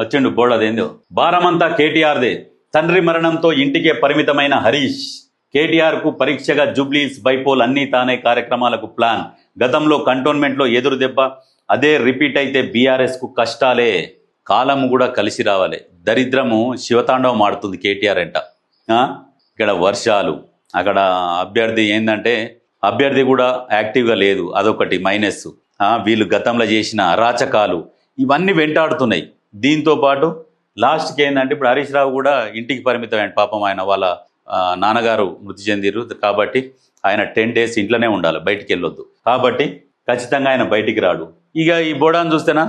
వచ్చిండు బోర్డు అదేందో? భారమంతా కేటీఆర్దే. తండ్రి మరణంతో ఇంటికే పరిమితమైన హరీష్. కేటీఆర్కు పరీక్షగా జూబ్లీస్ బైపోల్ అన్నీ తానే కార్యక్రమాలకు ప్లాన్. గతంలో కంటోన్మెంట్లో ఎదురు దెబ్బ అదే రిపీట్ అయితే బీఆర్ఎస్కు కష్టాలే. కాలం కూడా కలిసి రావాలి. దరిద్రము శివతాండవం ఆడుతుంది కేటీఆర్ అంట ఇక్కడ వర్షాలు. అక్కడ అభ్యర్థి ఏంటంటే అభ్యర్థి కూడా యాక్టివ్గా లేదు. అదొకటి మైనస్ వీళ్ళు గతంలో చేసిన అరాచకాలు. ఇవన్నీ వెంటాడుతున్నాయి. దీంతో పాటు లాస్ట్కి ఏంటంటే ఇప్పుడు హరీష్ రావు కూడా ఇంటికి పరిమితమైన పాపం ఆయన వాళ్ళ నాన్నగారు మృతి చెందిరు కాబట్టి ఆయన టెన్ డేస్ ఇంట్లోనే ఉండాలి బయటికి వెళ్ళొద్దు. కాబట్టి ఖచ్చితంగా ఆయన బయటికి రాడు. ఇక ఈ బోడాన్ చూస్తేనా?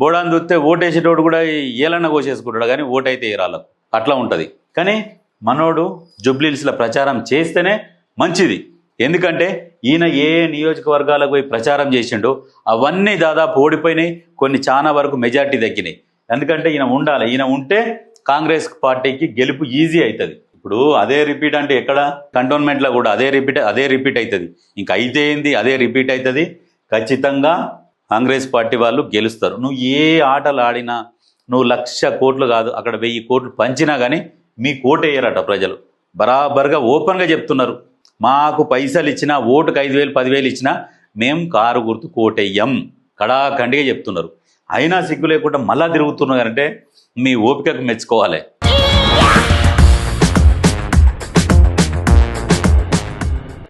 బోడాన్ చూస్తే ఓటేసేటోడు కూడా ఏలన్న కోసేసుకుంటాడు కానీ ఓటైతే రాళ్ళకు. అట్లా ఉంటుంది. కానీ మనోడు జుబ్లీల్స్ల ప్రచారం చేస్తేనే మంచిది. ఎందుకంటే ఈయన ఏ నియోజకవర్గాలకు పోయి ప్రచారం చేసిండో అవన్నీ దాదాపు ఓడిపోయినాయి. కొన్ని చాలా వరకు మెజార్టీ దక్కినాయి ఎందుకంటే ఈయన ఉండాలి. ఈయన ఉంటే కాంగ్రెస్ పార్టీకి గెలుపు ఈజీ అవుతుంది ఇప్పుడు అదే రిపీట్ అంటే ఎక్కడ? కంటోన్మెంట్లో కూడా అదే రిపీట్ అదే రిపీట్ అవుతుంది ఇంకా అయితే ఏంది? అదే రిపీట్ అవుతుంది ఖచ్చితంగా కాంగ్రెస్ పార్టీ వాళ్ళు గెలుస్తారు. నువ్వు ఏ ఆటలు ఆడినా నువ్వు లక్ష కోట్లు కాదు అక్కడ వెయ్యి కోట్లు పంచినా కానీ మీ కోట్ వేయరట ప్రజలు. బరాబర్గా ఓపెన్గా చెప్తున్నారు. మాకు పైసలు ఇచ్చినా ఓటుకు ఐదు వేలు పదివేలు ఇచ్చినా మేము కారు గుర్తు కోటెయ్యం. కడాఖండిగా చెప్తున్నారు. అయినా సిగ్గు లేకుండా మళ్ళా తిరుగుతున్నారంటే మీ ఓపికకు మెచ్చుకోవాలి.